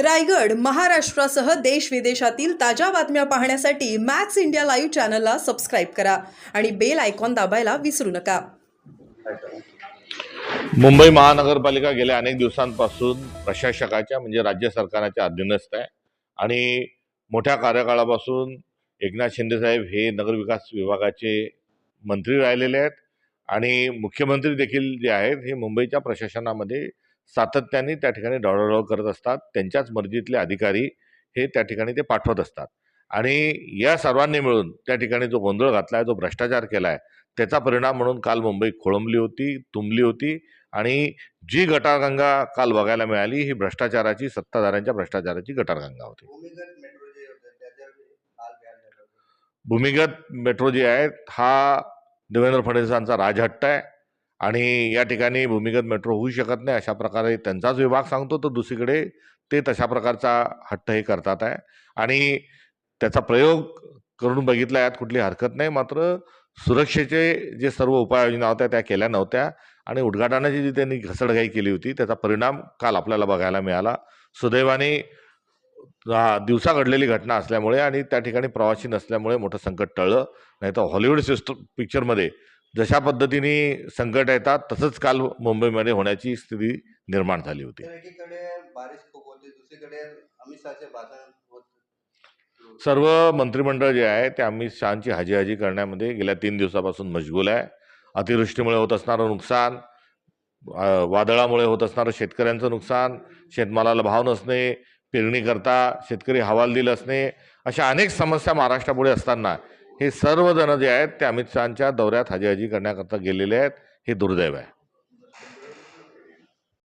रायगड महाराष्ट्रासह देश विदेशातील ताज्या बातम्या पाहण्यासाठी मॅक्स इंडिया लाईव्ह चॅनलला सबस्क्राईब करा आणि बेल आयकॉन दाबायला विसरू नका. मुंबई महानगरपालिका गेल्या अनेक दिवसांपासून प्रशासकाच्या म्हणजे राज्य सरकारच्या अधीनस्थ आहे. आणि मोठ्या कार्यकाळापासून एकनाथ शिंदेसाहेब हे नगरविकास विभागाचे मंत्री राहिलेले आहेत. आणि मुख्यमंत्री देखील जे आहेत हे मुंबईच्या प्रशासनामध्ये सातत्याने त्या ठिकाणी ढवळाढवळ करत असतात. त्यांच्याच मर्जीतले अधिकारी हे त्या ठिकाणी ते पाठवत असतात. आणि या सर्वांनी मिळून त्या ठिकाणी जो गोंधळ घातला आहे जो भ्रष्टाचार केला आहे त्याचा परिणाम म्हणून काल मुंबई खोळंबली होती तुंबली होती आणि जी गटारगंगा काल बघायला मिळाली ही भ्रष्टाचाराची सत्ताधाऱ्यांच्या भ्रष्टाचाराची गटारगंगा होती. भूमिगत मेट्रो जे आहे हा देवेंद्र फडणवीसांचा राजहट्ट आहे. आणि या ठिकाणी भूमिगत मेट्रो होऊ शकत नाही अशा प्रकारे त्यांचाच विभाग सांगतो तर दुसरीकडे ते तशा प्रकारचा हट्ट हे करतात आहे. आणि त्याचा प्रयोग करून बघितला यात कुठली हरकत नाही मात्र सुरक्षेचे जे सर्व उपाययोजना होत्या त्या केल्या नव्हत्या आणि उद्घाटनाची जी त्यांनी घसडघाई केली होती त्याचा परिणाम काल आपल्याला बघायला मिळाला. सुदैवाने दिवसा घडलेली घटना असल्यामुळे आणि त्या ठिकाणी प्रवासी नसल्यामुळे मोठं संकट टळलं. नाही तर हॉलिवूड सिस्टम पिक्चरमध्ये जशा पद्धतीने संकट येतात तसंच काल मुंबईमध्ये होण्याची स्थिती निर्माण झाली होती. सर्व मंत्रिमंडळ जे आहे ते अमित शहाची हाजी हाजी करण्यामध्ये गेल्या तीन दिवसापासून मशगूल आहे. अतिवृष्टीमुळे होत असणारं नुकसान वादळामुळे होत असणारं शेतकऱ्यांचं नुकसान शेतमालाला भाव नसणे पेरणी करता शेतकरी हवालदिल असणे अशा अनेक समस्या महाराष्ट्रापुढे असताना हे सर्वजण जे आहेत ते अमित शहाच्या दौऱ्यात हाजी करण्याकरता गेलेले आहेत. हे दुर्दैव आहे.